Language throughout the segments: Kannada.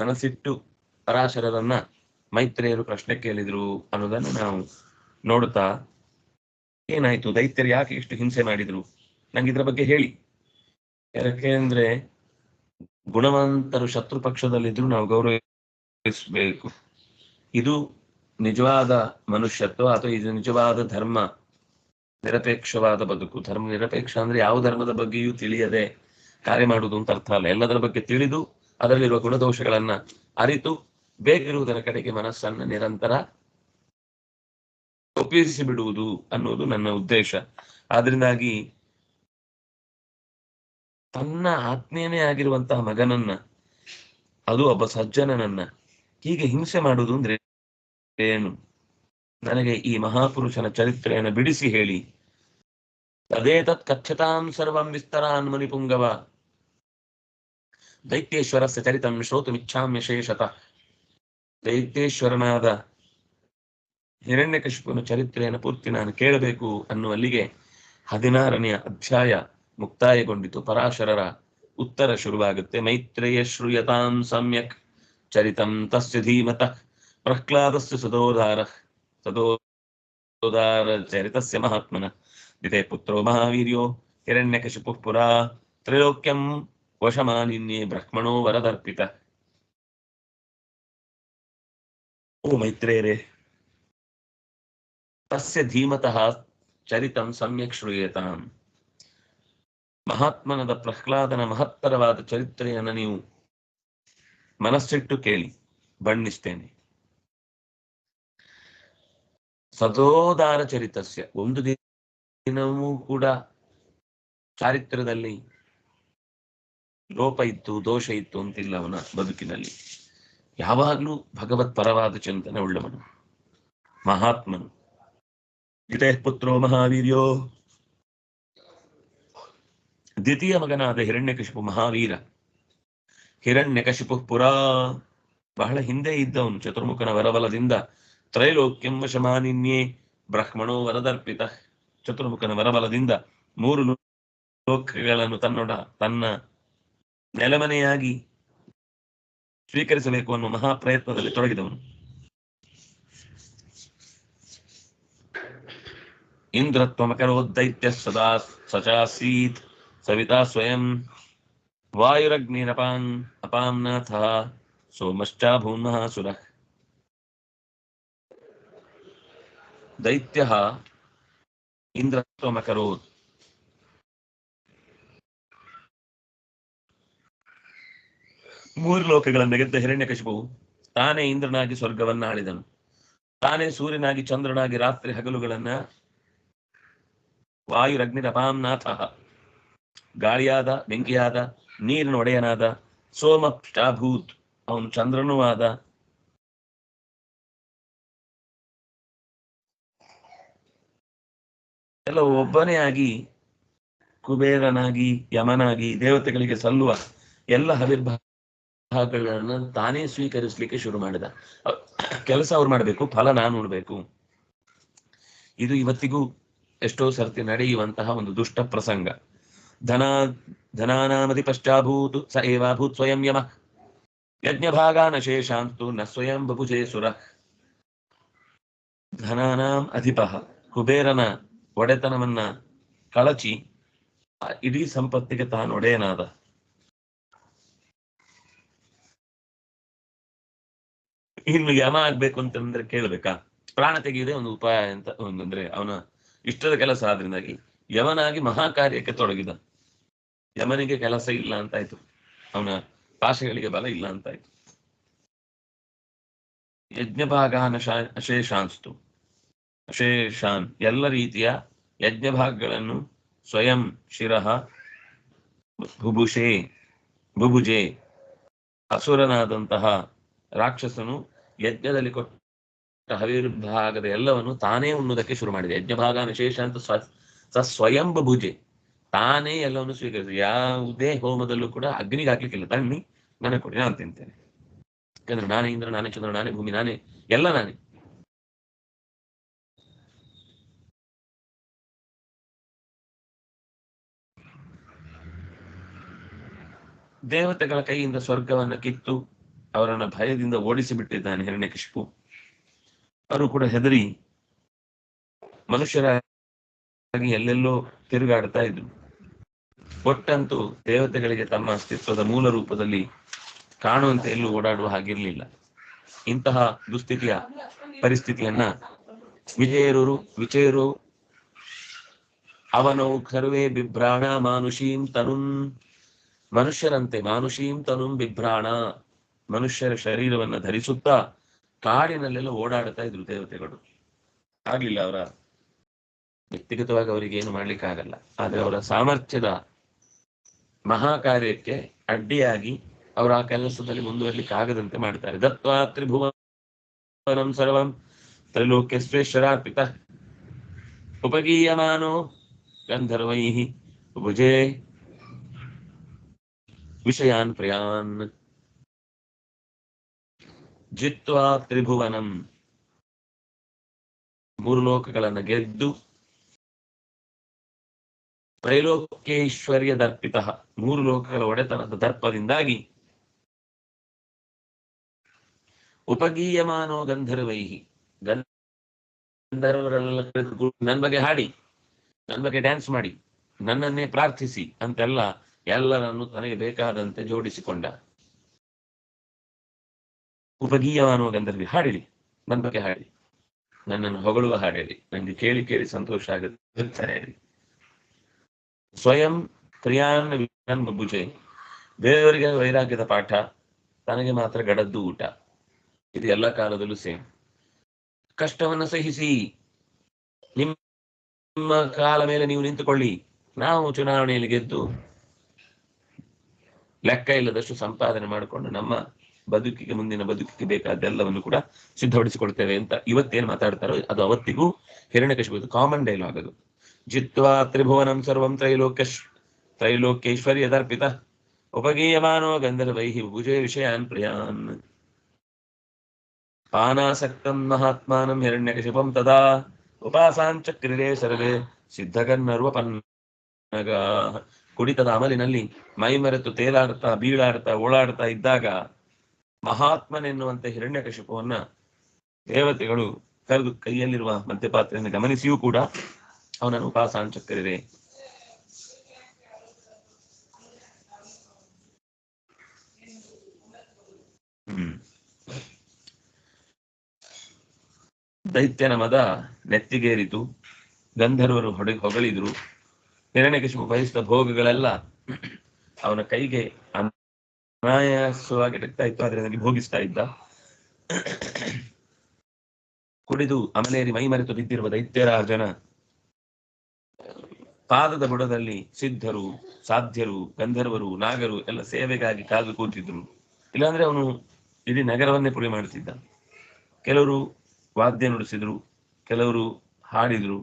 ಮನಸ್ಸಿಟ್ಟು ಪರಾಶರರನ್ನ ಮೈತ್ರಿಯರು ಪ್ರಶ್ನೆ ಕೇಳಿದ್ರು ಅನ್ನೋದನ್ನು ನಾವು ನೋಡುತ್ತಾ, ಏನಾಯ್ತು? ದೈತ್ಯರು ಯಾಕೆ ಇಷ್ಟು ಹಿಂಸೆ ಮಾಡಿದ್ರು? ನಂಗೆ ಇದ್ರ ಬಗ್ಗೆ ಹೇಳಿ. ಯಾಕೆಂದ್ರೆ ಗುಣವಂತರು ಶತ್ರು ಪಕ್ಷದಲ್ಲಿದ್ರು ನಾವು ಗೌರವಿಸಬೇಕು. ಇದು ನಿಜವಾದ ಮನುಷ್ಯತ್ವ ಅಥವಾ ಇದು ನಿಜವಾದ ಧರ್ಮ? ನಿರಪೇಕ್ಷವಾದ ಬದುಕು. ಧರ್ಮ ನಿರಪೇಕ್ಷ ಅಂದ್ರೆ ಯಾವ ಧರ್ಮದ ಬಗ್ಗೆಯೂ ತಿಳಿಯದೆ ಕಾರ್ಯ ಮಾಡುವುದು ಅಂತ ಅರ್ಥ ಅಲ್ಲ. ಎಲ್ಲದರ ಬಗ್ಗೆ ತಿಳಿದು ಅದರಲ್ಲಿರುವ ಗುಣದೋಷಗಳನ್ನ ಅರಿತು ಬೇಕಿರುವುದರ ಕಡೆಗೆ ಮನಸ್ಸನ್ನ ನಿರಂತರ ಒಪ್ಪಿಸಿ ಬಿಡುವುದು ಅನ್ನೋದು ನನ್ನ ಉದ್ದೇಶ. ಆದ್ರಿಂದಾಗಿ ತನ್ನ ಆತ್ಮೀಯನೇ ಆಗಿರುವಂತಹ ಮಗನನ್ನ, ಅದು ಒಬ್ಬ ಸಜ್ಜನನನ್ನ ಹೀಗೆ ಹಿಂಸೆ ಮಾಡುವುದು ಅಂದ್ರೆ ಏನು? ನನಗೆ ಈ ಮಹಾಪುರುಷನ ಚರಿತ್ರೆಯನ್ನು ಬಿಡಿಸಿ ಹೇಳಿ. ಅದೇ ತತ್ ಕಚ್ಚತಾಂ ಸರ್ವಂ ವಿಸ್ತರಾನ್ ಮುನಿಪುಂಗವ. ದೈತ್ಯೇಶ್ವರಸ್ಯ ಚರಿತಂ ಶ್ರೋತುಮಿಚ್ಛಾಮ್ಯ ಶೇಷತಃ ದೈತ್ಯೇಶ್ವರನಾದ ಹಿರಣ್ಯಕಶಿಪುನ ಚರಿತ್ರೆಯನ್ನು ಪೂರ್ತಿ ನಾನು ಕೇಳಬೇಕು ಅನ್ನುವಲ್ಲಿಗೆ ಹದಿನಾರನೆಯ ಅಧ್ಯಾಯ ಮುಕ್ತಾಯಗೊಂಡಿತು. ಪರಾಶರರ ಉತ್ತರ ಶುರುವಾಗುತ್ತೆ. ಮೈತ್ರೇಯ ಶ್ರೂಯತಾಂ ಸಮ್ಯಕ್ ಚರಿತಂ ತಸ್ಯ ಧೀಮತಃ ಪ್ರಹ್ಲಾದಸ್ಯ ಸದೋದಾರ ಸದೋದಾರ ಚರಿತಸ್ಯ ಮಹಾತ್ಮನ. ದಿತೆ ಪುತ್ರೋ ಮಹಾವೀರ್ಯೋ ಹಿರಣ್ಯಕಶಿಪುಃ ಪುರಾ ತ್ರೈಲೋಕ್ಯಂ ವಶಮಾಲಿನ್ಯೇ ಬ್ರಹ್ಮಣೋ ವರದರ್ಪಿತ. ಓ ಮೈತ್ರೇರೆ ತಸ್ಯ ಧೀಮತಃ ಚರಿತಂ ಸಮ್ಯಕ್ ಶ್ರೂಯತಾಂ. ಮಹಾತ್ಮನದ ಪ್ರಹ್ಲಾದನ ಮಹತ್ತರವಾದ ಚರಿತ್ರೆಯನ್ನು ನೀವು ಮನಸ್ಸಿಟ್ಟು ಕೇಳಿ, ಬಣ್ಣಿಸ್ತೇನೆ. ಸದೋದಾರ ಚರಿತಸ್ಯ. ಒಂದು ದಿನವೂ ಕೂಡ ಚಾರಿತ್ರ್ಯದಲ್ಲಿ ಲೋಪ ಇತ್ತು, ದೋಷ ಇತ್ತು ಅಂತಿಲ್ಲ ಅವನ ಬದುಕಿನಲ್ಲಿ. ಯಾವಾಗಲೂ ಭಗವತ್ ಪರವಾದ ಚಿಂತನೆ ಉಳ್ಳವನು. ಮಹಾತ್ಮನು. ಇದೇ ಪುತ್ರೋ ಮಹಾವೀರ್ಯೋ. ದ್ವಿತೀಯ ಮಗನಾದ ಹಿರಣ್ಯಕಶಿಪು ಮಹಾವೀರ. ಹಿರಣ್ಯಕಶಿಪು ಪುರಾ. ಬಹಳ ಹಿಂದೆ ಇದ್ದವನು, ಚತುರ್ಮುಖನ ವರಬಲದಿಂದ. ತ್ರೈಲೋಕ್ಯಂ ವಶಮಾನಿನ್ಯೇ ಬ್ರಹ್ಮಣೋ ವರದರ್ಪಿತ. ಚತುರ್ಮುಖನ ವರಬಲದಿಂದ ಮೂರು ಲೋಕಗಳನ್ನು ತನ್ನೊಡ, ತನ್ನ ನೆಲಮನೆಯಾಗಿ ಸ್ವೀಕರಿಸಬೇಕು ಅನ್ನುವ ಮಹಾಪ್ರಯತ್ನದಲ್ಲಿ ತೊಡಗಿದವನು ಇಂದ್ರತ್ವಮಕರೋದ್ದೈತ್ಯ ಸದಾ ಸಚಾಸೀತ್ ಸವಿತಾ ಸ್ವಯಂ ವಾಯುರಗ್ನಿರಪಾನ್ ಅಪಾಂನಾಥ ಸೋಮಶ್ಚಾಭೂನ್ಮಃ ಸುರಃ ದೈತ್ಯ ಇಂದ್ರತ್ವಮಕರೋತ್ ಮೂರು ಲೋಕಗಳನ್ನು ಗೆದ್ದ ಹಿರಣ್ಯಕಶಿಪು ತಾನೇ ಇಂದ್ರನಾಗಿ ಸ್ವರ್ಗವನ್ನ ಆಳಿದನು. ತಾನೇ ಸೂರ್ಯನಾಗಿ ಚಂದ್ರನಾಗಿ ರಾತ್ರಿ ಹಗಲುಗಳನ್ನ ವಾಯುರಗ್ನಿರಪಾಂನಾಥ ಗಾಳಿಯಾದ, ಬೆಂಕಿಯಾದ, ನೀರಿನ ಒಡೆಯನಾದ ಸೋಮ ಚಾಭೂತ್ ಅವನು ಚಂದ್ರನೂ ಆದ. ಎಲ್ಲ ಒಬ್ಬನೇ ಆಗಿ ಕುಬೇರನಾಗಿ, ಯಮನಾಗಿ, ದೇವತೆಗಳಿಗೆ ಸಲ್ಲುವ ಎಲ್ಲ ಹವಿರ್ಭಾಗಗಳನ್ನು ತಾನೇ ಸ್ವೀಕರಿಸ್ಲಿಕ್ಕೆ ಶುರು ಮಾಡಿದ. ಕೆಲಸ ಅವ್ರು ಮಾಡಬೇಕು, ಫಲ ನಾನು ನೋಡ್ಬೇಕು. ಇದು ಇವತ್ತಿಗೂ ಎಷ್ಟೋ ಸರ್ತಿ ನಡೆಯುವಂತಹ ಒಂದು ದುಷ್ಟ ಪ್ರಸಂಗ. ಧನ ಧನಾನಾಮತಿ ಪಶ್ಚಾಭೂತು ಸ ಏವಾಭೂತ್ ಸ್ವಯಂ ಯಮ. ಯಜ್ಞಭಾಗಾನ ಶೇಷಾಂತು ನ ಸ್ವಯಂ ಬಭುಜೇ ಸುರ ಧನಾನಾಂ ಅಧಿಪ ಕುಬೇರನ ಒಡೆತನವನ್ನ ಕಳಚಿ ಇಡೀ ಸಂಪತ್ತಿಗೆ ತಾನು ಒಡೆಯನಾದ. ಇನ್ನು ಯಮ ಆಗ್ಬೇಕು ಅಂತಂದ್ರೆ ಕೇಳ್ಬೇಕಾ? ಪ್ರಾಣ ತೆಗೆಯುವುದೇ ಒಂದು ಉಪಾಯ ಅಂತ ಒಂದಂದ್ರೆ ಅವನ ಇಷ್ಟದ ಕೆಲಸ ಆದ್ರಿಂದಾಗಿ ಯಮನಾಗಿ ಮಹಾ ಕಾರ್ಯಕ್ಕೆ ತೊಡಗಿದ. ಯಮನಿಗೆ ಕೆಲಸ ಇಲ್ಲ ಅಂತಾಯ್ತು. ಅವನ ಪಾಶಗಳಿಗೆ ಬಲ ಇಲ್ಲ ಅಂತಾಯ್ತು. ಯಜ್ಞಭಾಗಾನ ಶಾ- ಅಶೇಷಾನ್ಸ್ತು ಅಶೇಷಾನ್ ಎಲ್ಲ ರೀತಿಯ ಯಜ್ಞಭಾಗಗಳನ್ನು ಸ್ವಯಂ ಶಿರಹ ಬುಭುಷೆ ಬುಭುಜೆ ಅಸುರನಾದಂತಹ ರಾಕ್ಷಸನು ಯಜ್ಞದಲ್ಲಿ ಕೊಟ್ಟ ಹವಿರ್ಭಾಗದ ಎಲ್ಲವನ್ನು ತಾನೇ ಉಣ್ಣುವುದಕ್ಕೆ ಶುರು ಮಾಡಿದೆ. ಯಜ್ಞಭಾಗ ವಿಶೇಷ ಅಂತ ಸ್ವ, ಸ ಸ್ವಯಂ ಭುಜೆ. ತಾನೇ ಎಲ್ಲವನ್ನು ಸ್ವೀಕರಿಸಿ ಯಾವುದೇ ಹೋಮದಲ್ಲೂ ಕೂಡ ಅಗ್ನಿಗೆ ಹಾಕ್ಲಿಕ್ಕಿಲ್ಲ. ತಣ್ಣಿ ನನಗೆ ಕೊಡಿ, ನಾನು ತಿಂತೇನೆ. ಯಾಕಂದ್ರೆ ನಾನೇ ಇಂದ್ರ, ನಾನೇ ಚಂದ್ರ, ನಾನೇ ಭೂಮಿ, ನಾನೇ ಎಲ್ಲ ನಾನೇ. ದೇವತೆಗಳ ಕೈಯಿಂದ ಸ್ವರ್ಗವನ್ನು ಕಿತ್ತು ಅವರನ್ನ ಭಯದಿಂದ ಓಡಿಸಿ ಬಿಟ್ಟಿದ್ದಾನೆ ಹಿರಣ್ಯಕಶಿಪು ಅವರು ಕೂಡ ಹೆದರಿ ಮನುಷ್ಯರಾಗಿ ಎಲ್ಲೆಲ್ಲೋ ತಿರುಗಾಡ್ತಾ ಇದ್ರು. ಒಟ್ಟಂತೂ ದೇವತೆಗಳಿಗೆ ತಮ್ಮ ಅಸ್ತಿತ್ವದ ಮೂಲ ರೂಪದಲ್ಲಿ ಕಾಣುವಂತೆ ಎಲ್ಲೂ ಓಡಾಡುವ ಹಾಗಿರ್ಲಿಲ್ಲ. ಇಂತಹ ದುಸ್ಥಿತಿಯ ಪರಿಸ್ಥಿತಿಯನ್ನ ವಿಜಯರು ವಿಜಯರು ಅವನೌ ಖರ್ವೇ ಬಿಭ್ರಾಣ ಮಾನುಷೀಂ ತನುಂ, ಮನುಷ್ಯರಂತೆ ಮಾನುಷೀಂ ತನುಂ ಬಿಭ್ರಾಣ. ಮನುಷ್ಯರ ಶರೀರವನ್ನು ಧರಿಸುತ್ತಾ ಕಾಡಿನಲ್ಲೆಲ್ಲ ಓಡಾಡ್ತಾ ಇದ್ರು ದೇವತೆಗಳು. ಆಗ್ಲಿಲ್ಲ ಅವರ ವ್ಯಕ್ತಿಗತವಾಗಿ ಅವರಿಗೆ ಏನು ಮಾಡ್ಲಿಕ್ಕೆ ಆಗಲ್ಲ ಆದ್ರೆ ಅವರ ಸಾಮರ್ಥ್ಯದ ಮಹಾ ಕಾರ್ಯಕ್ಕೆ ಅಡ್ಡಿಯಾಗಿ ಅವರ ಆ ಕೆಲಸದಲ್ಲಿ ಮುಂದುವರ್ಲಿಕ್ಕೆ ಆಗದಂತೆ ಮಾಡ್ತಾರೆ. ದತ್ವಾ ತ್ರಿಭುವನಂ ಸರ್ವಂ ತ್ರೈಲೋಕ್ಯಶ್ವೇಶ್ವರಾರ್ಪಿತ ಉಪಗೀಯಮಾನೋ ಗಂಧರ್ವೈ ಭುಜೇ ವಿಷಯಾನ್ ಪ್ರಯಾನ್. ಜಿತ್ವಾ ತ್ರಿಭುವನಂ. ಮೂರು ಲೋಕಗಳನ್ನು ಗೆದ್ದು ತ್ರೈಲೋಕೇಶ್ವರ್ಯ ದರ್ಪಿತ ಮೂರು ಲೋಕಗಳ ಒಡೆತನದ ದರ್ಪದಿಂದಾಗಿ ಉಪಗೀಯಮಾನೋ ಗಂಧರ್ವೈಹಿ. ಗಂಧರ್ವರೆಲ್ಲ ನನ್ನ ಬಗ್ಗೆ ಹಾಡಿ ನನ್ನ ಬಗ್ಗೆ ಡ್ಯಾನ್ಸ್ ಮಾಡಿ, ನನ್ನನ್ನೇ ಪ್ರಾರ್ಥಿಸಿ ಅಂತೆಲ್ಲ ಎಲ್ಲರನ್ನು ತನಗೆ ಬೇಕಾದಂತೆ ಜೋಡಿಸಿಕೊಂಡ. ಉಪಗೀಯಮಾನೋ ಗಂಧರ್ವಿ ಹಾಡಿರಿ. ನನ್ನ ಬಗ್ಗೆ ಹಾಡಿ ನನ್ನನ್ನು ಹೊಗಳುವ ಹಾಡಿರಿ. ನನಗೆ ಕೇಳಿ ಕೇಳಿ ಸಂತೋಷ ಆಗುತ್ತೆ ಸ್ವಯಂ ಕ್ರಿಯಾನ್ ವಿಜ್ಞಾನ ಭುಜೆ ಬೇರೆಯವರಿಗೆ ವೈರಾಗ್ಯದ ಪಾಠ, ತನಗೆ ಮಾತ್ರ ಗಡದ್ದು ಊಟ. ಇದು ಎಲ್ಲ ಕಾಲದಲ್ಲೂ ಸೇಮ್. ಕಷ್ಟವನ್ನು ಸಹಿಸಿ. ನಿಮ್ಮ ಕಾಲ ಮೇಲೆ ನೀವು ನಿಂತುಕೊಳ್ಳಿ. ನಾವು ಚುನಾವಣೆಯಲ್ಲಿ ಗೆದ್ದು ಲೆಕ್ಕ ಇಲ್ಲದಷ್ಟು ಸಂಪಾದನೆ ಮಾಡಿಕೊಂಡು ನಮ್ಮ ಬದುಕಿಗೆ ಮುಂದಿನ ಬದುಕಿಗೆ ಬೇಕಾದೆಲ್ಲವನ್ನು ಕೂಡ ಸಿದ್ಧಪಡಿಸಿಕೊಡ್ತೇವೆ ಅಂತ ಇವತ್ತೇನು ಮಾತಾಡ್ತಾರೋ ಅದು ಅವತ್ತಿಗೂ ಹಿರಣ್ಯಕಶಿಪು ಕಾಮನ್ ಡೈಲಾಗ್ ಅದು. ಜಿತ್ವಾ ತ್ರಿಭುವನಂ ಸರ್ವಂ ತ್ರೈಲೋಕ್ಯಶ್ ತ್ರೈಲೋಕ್ಯೈಶ್ವರ್ಯದರ್ಪಿತ ಉಪಗೀಯಮಾನೋ ಗಂಧರ್ವೈಹಿ ಭುಜೆ ವಿಷಯಾನ್ ಪ್ರಿಯಾನ್. ಪಾನಾಸಕ್ತಂ ಮಹಾತ್ಮಾನಂ ಹಿರಣ್ಯಕಶಿಪಂ ತದಾ ಉಪಾಸಾಂಚಕ್ರಿರೇ ಸರ್ವೇ ಸಿದ್ಧಗನ್ನರ್ವಪನ್ನಗ. ಕುಡಿತದ ಅಮಲಿನಲ್ಲಿ ಮೈಮರೆತು ತೇಲಾಡ್ತಾ ಬೀಳಾಡ್ತಾ ಓಳಾಡ್ತಾ ಇದ್ದಾಗ ಮಹಾತ್ಮನೆನ್ನುವಂತ ಹಿರಣ್ಯಕಶಿಪವನ್ನ ದೇವತೆಗಳು ಕರೆದು ಕೈಯಲ್ಲಿರುವ ಮದ್ಯಪಾತ್ರೆಯನ್ನು ಗಮನಿಸಿಯೂ ಕೂಡ ಅವನನ್ನು ಉಪಾಸಾಂಚಕರಿವೆ ದೈತ್ಯನ ಮದ ನೆತ್ತಿಗೇರಿತು. ಗಂಧರ್ವರು ಹೊಡೆ ಹೊಗಳಿದ್ರು. ಹಿರಣ್ಯಕಶಿಪು ಬಯಸಿದ ಭೋಗಗಳೆಲ್ಲ ಅವನ ಕೈಗೆ ಅನಾಯಾಸವಾಗಿ ರಕ್ತ ಇತ್ತು, ಆದ್ರೆ ನನಗೆ ಭೋಗಿಸ್ತಾ ಇದ್ದ. ಕುಡಿದು ಅಮಲೇರಿ ಮೈಮರೆತು ಬಿದ್ದಿರುವ ದೈತ್ಯರಾಜನ ಪಾದದ ಬುಡದಲ್ಲಿ ಸಿದ್ಧರು, ಸಾಧ್ಯರು, ಗಂಧರ್ವರು, ನಾಗರು ಎಲ್ಲ ಸೇವೆಗಾಗಿ ಕಾದು ಕೂತಿದ್ರು. ಇಲ್ಲಾಂದ್ರೆ ಅವನು ಇಡೀ ನಗರವನ್ನೇ ಪುಡಿ ಮಾಡುತ್ತಿದ್ದ. ಕೆಲವರು ವಾದ್ಯ ನುಡಿಸಿದ್ರು, ಕೆಲವರು ಹಾಡಿದ್ರು.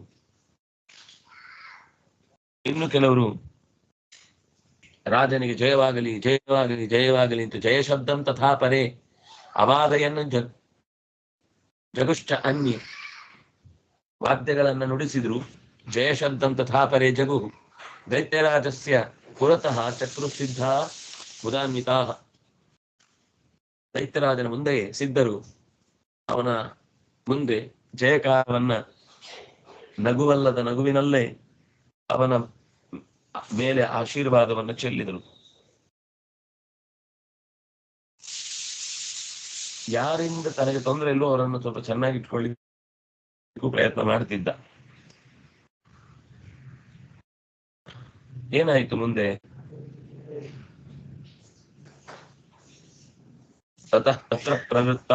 ಇನ್ನು ಕೆಲವರು ರಾಜನಿಗೆ ಜಯವಾಗಲಿ ಜಯವಾಗಲಿ ಜಯವಾಗಲಿ ಅಂತ ಜಯ ಶಬ್ದಂ ತಥಾ ಪರೇ. ಅವಾದಯನ್ನು ಜ, ಜಗುಶ್ಚ ಅನ್ಯ. ವಾದ್ಯಗಳನ್ನು ನುಡಿಸಿದ್ರು, ಜಯ ಶಬ್ದಂ ತಥಾ ಪರೇ ಜಗು. ದೈತ್ಯರಾಜಸ್ಯ ಪುರತಃ ಚಕ್ರುಸಿದ್ಧ ಮುದಾನ್ವಿತಾ ದೈತ್ಯರಾಜನ ಮುಂದೆ ಸಿದ್ಧರು. ಅವನ ಮುಂದೆ ಜಯಕಾರವನ್ನ ನಗುವಲ್ಲದ ನಗುವಿನಲ್ಲೇ ಅವನ ಮೇಲೆ ಆಶೀರ್ವಾದವನ್ನು ಚೆಲ್ಲಿದರು. ಯಾರಿಂದ ತನಗೆ ತೊಂದರೆ ಇಲ್ಲೋ ಅವರನ್ನು ಸ್ವಲ್ಪ ಚೆನ್ನಾಗಿ ಇಟ್ಕೊಳ್ಳಿಕ್ಕೂ ಪ್ರಯತ್ನ ಮಾಡ್ತಿದ್ದ. ಏನಾಯ್ತು ಮುಂದೆ? ತತಃ ತತ್ರ ಪ್ರವೃತ್ತ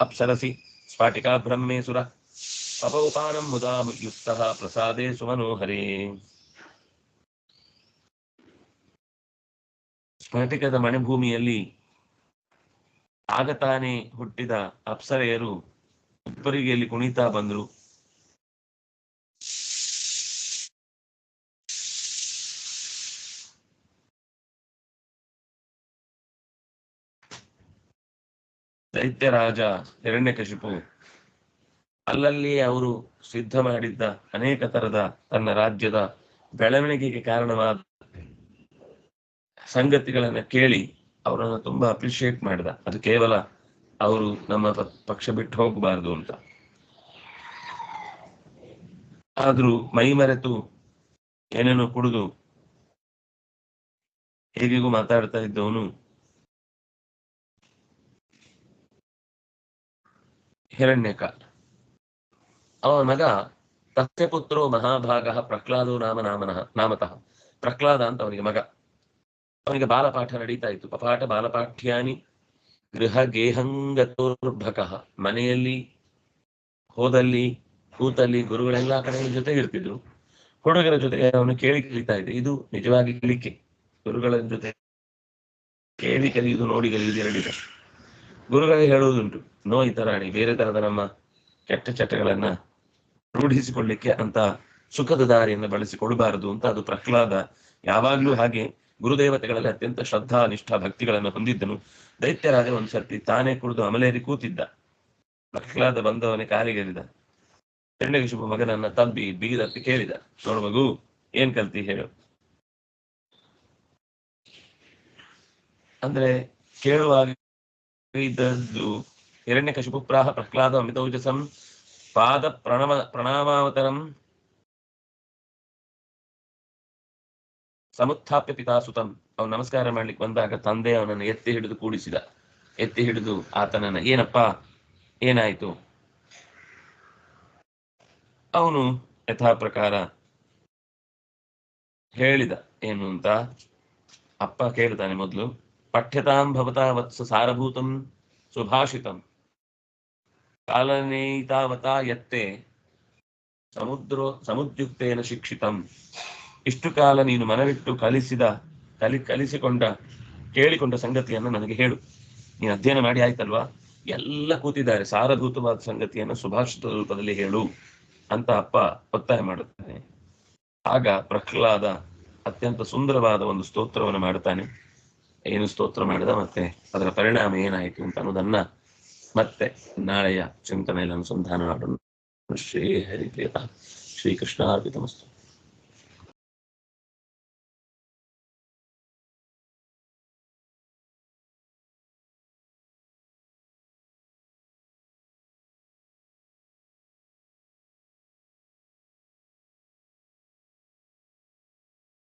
ಅಪ್ಸರಸಿ ಸ್ಫಾಟಿಕಾ ಬ್ರಹ್ಮೇಸುರ. ಅಪೌಪಾನಂ ಮುದಾ ಯುಕ್ತಃ ಪ್ರಸಾದೇ ಸುಮನೋಹರೇ ಸ್ಫಟಿಕದ ಮಣಿಭೂಮಿಯಲ್ಲಿ ಆಗತಾನೆ ಹುಟ್ಟಿದ ಅಪ್ಸರೆಯರು ಉಪ್ಪರಿಗೆಯಲ್ಲಿ ಕುಣಿತಾ ಬಂದ್ರು. ದೈತ್ಯರಾಜ ಹಿರಣ್ಯಕಶಿಪು ಅಲ್ಲಲ್ಲಿ ಅವರು ಸಿದ್ಧ ಮಾಡಿದ್ದ ಅನೇಕ ತರದ ತನ್ನ ರಾಜ್ಯದ ಬೆಳವಣಿಗೆಗೆ ಕಾರಣವಾದ ಸಂಗತಿಗಳನ್ನ ಕೇಳಿ ಅವರನ್ನು ತುಂಬಾ ಅಪ್ರಿಶಿಯೇಟ್ ಮಾಡಿದ. ಅದು ಕೇವಲ ಅವರು ನಮ್ಮ ಪಕ್ಷ ಬಿಟ್ಟು ಹೋಗಬಾರದು ಅಂತ. ಆದ್ರೂ ಮೈ ಮರೆತು ಏನೇನೋ ಕುಡಿದು ಹೇಗಿಗೂ ಮಾತಾಡ್ತಾ ಇದ್ದವನು ಹಿರಣ್ಯಕ. ಅವನ ಮಗ ತಸ್ಯ ಪುತ್ರೋ ಮಹಾಭಾಗ ಪ್ರಹ್ಲಾದೋ ನಾಮ ನಾಮನಃ, ನಾಮತಃ. ಪ್ರಹ್ಲಾದ ಅಂತ ಅವನಿಗೆ ಮಗ. ಅವನಿಗೆ ಬಾಲಪಾಠ ನಡೀತಾ ಇತ್ತು. ಪಪಾಠ ಬಾಲಪಾಠ್ಯಾನಿ ಗೃಹ ಗೇಹಂಗತೋರ್ಭಕ ಮನೆಯಲ್ಲಿ, ಹೋದಲ್ಲಿ, ಕೂತಲ್ಲಿ ಗುರುಗಳೆಲ್ಲಾ ಕಡೆಗಳ ಜೊತೆ ಇರ್ತಿದ್ರು. ಹುಡುಗರ ಜೊತೆಗೆ ಅವನು ಕೇಳಿ ಕಲಿತಾ ಇದ್ದ. ಇದು ನಿಜವಾಗಿ ಕಲಿಕೆ. ಗುರುಗಳ ಜೊತೆ ಕೇಳಿ ಕಲಿಯುವುದು, ನೋಡಿ ಕಲಿಯುವುದು ಎರಡಿದೆ. ಗುರುಗಳಿಗೆ ಹೇಳುವುದುಂಟು ನೋ ಈ ತರಾಣಿ, ಬೇರೆ ತರದ ನಮ್ಮ ಕೆಟ್ಟ ಚಟಗಳನ್ನ ರೂಢಿಸಿಕೊಳ್ಳಿಕ್ಕೆ ಅಂತ ಸುಖದ ದಾರಿಯನ್ನು ಬಳಸಿಕೊಡಬಾರದು ಅಂತ ಅದು ಪ್ರಹ್ಲಾದ ಯಾವಾಗ್ಲೂ ಹಾಗೆ ಗುರುದೇವತೆಗಳಲ್ಲಿ ಅತ್ಯಂತ ಶ್ರದ್ಧಾ, ನಿಷ್ಠಾ ಭಕ್ತಿಗಳನ್ನು ಹೊಂದಿದ್ದನು. ದೈತ್ಯರಾಜ ಒಂದ್ ಸರ್ತಿ ತಾನೇ ಕುಡಿದು ಅಮಲೇರಿ ಕೂತಿದ್ದ. ಪ್ರಹ್ಲಾದ ಬಂದವನೇ ಕಾಲಿಗೆರಿದ ಶುಭ ಮಗನನ್ನ ತಬ್ಬಿ ಬೀದತ್ತಿ ಕೇಳಿದ. ನೋಡು ಮಗು, ಏನ್ ಕಲ್ತಿ ಹೇಳು. ಅಂದ್ರೆ ಕೇಳುವಾಗ ಇದ್ದದ್ದು ಹಿರಣ್ಯಕಶಿಪು ಪ್ರಾಹ ಪ್ರಹ್ಲಾದ ಅಮಿತೌಜಸಂ ಪಾದ ಪ್ರಣವ ಪ್ರಣಾಮಾವತರಂ ಸಮುತ್ಥಾಪ್ಯ ಪಿತಾಸುತಂ ಅವನು ನಮಸ್ಕಾರ ಮಾಡ್ಲಿಕ್ಕೆ ಬಂದಾಗ ತಂದೆ ಅವನನ್ನು ಎತ್ತಿ ಹಿಡಿದು ಕೂಡಿಸಿದ. ಎತ್ತಿ ಹಿಡಿದು ಆತನನ್ನ, ಏನಪ್ಪ? ಏನಾಯ್ತು? ಅವನು ಯಥಾ ಪ್ರಕಾರ ಹೇಳಿದ, ಏನು ಅಂತ? ಅಪ್ಪ ಕೇಳ್ತಾನೆ ಮೊದಲು, ಪಠ್ಯತಾಂ ಭವತಾ ವತ್ಸ ಸಾರಭೂತಂ ಸುಭಾಷಿತಂ. ಕಾಲನೇತಾವತಾ ಯತ್ತೆ ಸಮುದ್ರೋ ಸಮುದ್ಯುಕ್ತೇನ ಶಿಕ್ಷಿತಂ. ಇಷ್ಟು ಕಾಲ ನೀನು ಮನವಿಟ್ಟು ಕಲಿಸಿದ, ಕಲಿ, ಕಲಿಸಿಕೊಂಡ, ಕೇಳಿಕೊಂಡ ಸಂಗತಿಯನ್ನು ನನಗೆ ಹೇಳು. ನೀನು ಅಧ್ಯಯನ ಮಾಡಿ ಆಯ್ತಲ್ವಾ? ಎಲ್ಲ ಕೂತಿದ್ದಾರೆ. ಸಾರಭೂತವಾದ ಸಂಗತಿಯನ್ನು ಸುಭಾಷಿತ ರೂಪದಲ್ಲಿ ಹೇಳು ಅಂತ ಅಪ್ಪ ಒತ್ತಾಯ ಮಾಡುತ್ತಾನೆ. ಆಗ ಪ್ರಹ್ಲಾದ ಅತ್ಯಂತ ಸುಂದರವಾದ ಒಂದು ಸ್ತೋತ್ರವನ್ನು ಮಾಡುತ್ತಾನೆ. ಏನು ಸ್ತೋತ್ರ ಮಾಡಿದ? ಮತ್ತೆ ಅದರ ಪರಿಣಾಮ ಏನಾಯಿತು ಅಂತ ಅನ್ನೋದನ್ನ ಮತ್ತೆ ನಾಳೆಯ ಚಿಂತನೆಯಲ್ಲಿ ಅನುಸಂಧಾನ ಮಾಡೋಣ. ಶ್ರೀ ಹರಿಪ್ರಿಯ ಶ್ರೀಕೃಷ್ಣ ಅರ್ಪಿತಮಸ್ತು